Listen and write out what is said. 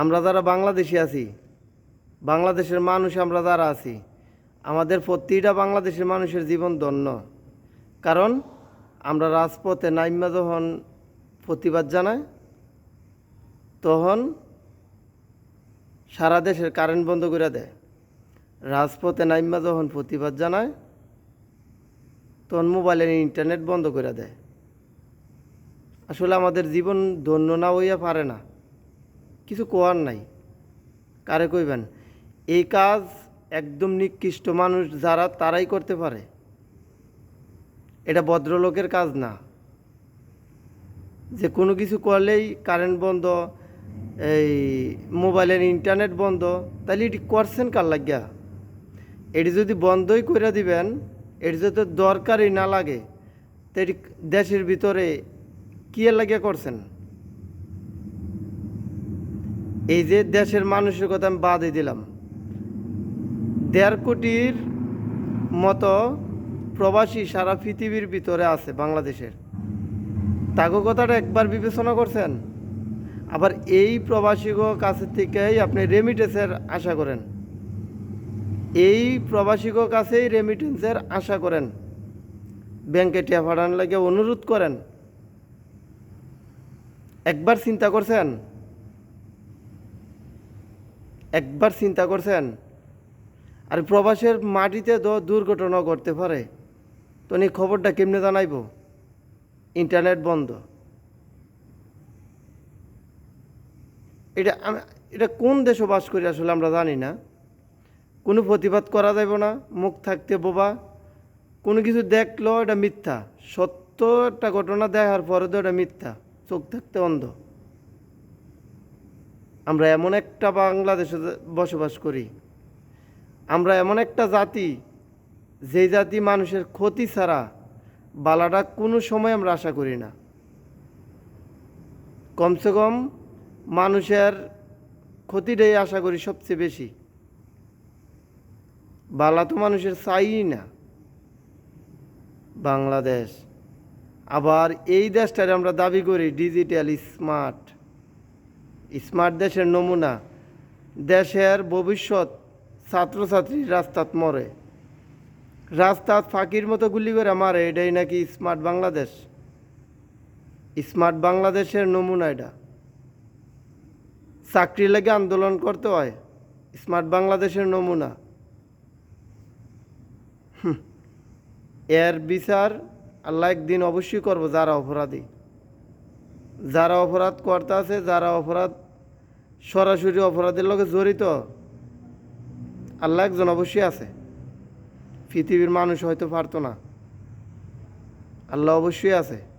আমরা যারা বাংলাদেশি আছি, বাংলাদেশের মানুষ আমরা যারা আছি, আমাদের প্রতিটা বাংলাদেশের মানুষের জীবন ধন্য। কারণ আমরা রাজপথে নাইমা যখন প্রতিবাদ জানাই তখন সারা দেশের কারেন্ট বন্ধ করে দেয়। রাজপথে নাইমা যখন প্রতিবাদ জানায়, তখন মোবাইলের ইন্টারনেট বন্ধ করে দেয়। আসলে আমাদের জীবন ধন্য না হইয়া পারে না। কিছু কোয়ার নাই। কারে কইবেন? এই কাজ একদম নিকৃষ্ট মানুষ যারা, তারাই করতে পারে। এটা ভদ্রলোকের কাজ না। যে কোনো কিছু করলেই কারেন্ট বন্ধ, এই মোবাইলের ইন্টারনেট বন্ধ তাহলে এটি করছেন কার লাগিয়া? এটি যদি বন্ধই করে দিবেন এটি যদি দরকারই না লাগে তো এটি দেশের ভিতরে কী লাগিয়া করছেন? এই যে দেশের মানুষের কথা আমি বাদই দিলাম। দেড় কোটির মতো প্রবাসী সারা পৃথিবীর ভিতরে আছে বাংলাদেশের। তাগো কথাটা একবার বিবেচনা করছেন? আবার এই প্রবাসী কাছে থেকেই আপনি রেমিটেন্সের আশা করেন? এই প্রবাসী কাছেই রেমিটেন্সের আশা করেন? ব্যাংকে টিয়া লাগে অনুরোধ করেন? একবার চিন্তা করছেন? একবার চিন্তা করছেন? আর প্রবাসের মাটিতে তো দুর্ঘটনা ঘটতে পারে। তো নি খবরটা কেমনে জানাইব? ইন্টারনেট বন্ধ। এটা এটা কোন দেশে বাস করি আসলে আমরা জানি না। কোনো প্রতিবাদ করা যাইব না, মুখ থাকতে বোবা। কোনো কিছু দেখল, এটা মিথ্যা। সত্য একটা ঘটনা দেখার পরে তো এটা মিথ্যা। চোখ থাকতে অন্ধ। আমরা এমন একটা বাংলাদেশে বসবাস করি। আমরা এমন একটা জাতি যেই জাতি মানুষের ক্ষতি ছাড়া বালাটা কোনো সময় আমরা আশা করি না। কমসে কম মানুষের ক্ষতিটাই আশা করি সবচেয়ে বেশি। বালা তো মানুষের চাই না। বাংলাদেশ। আবার এই দেশটারে আমরা দাবি করি, ডিজিটাল স্মার্ট। স্মার্ট দেশের নমুনা, দেশের ভবিষ্যৎ ছাত্রছাত্রী রাস্তাত মরে। রাস্তাত ফাঁকির মতো গুলি করে মারে, এটাই নাকি স্মার্ট বাংলাদেশ? স্মার্ট বাংলাদেশের নমুনা এটা। চাকরি লেগে আন্দোলন করতে হয়, স্মার্ট বাংলাদেশের নমুনা। এর বিচার আল্লাহ একদিন অবশ্যই করব যারা অপরাধী। যারা অপরাধ করতে আছে, যারা অপরাধ, সরাসরি অপরাধের লোকে জড়িত, আল্লাহ একজন অবশ্যই আছে। পৃথিবীর মানুষ হয়তো পারতো না। আল্লাহ অবশ্যই আছে।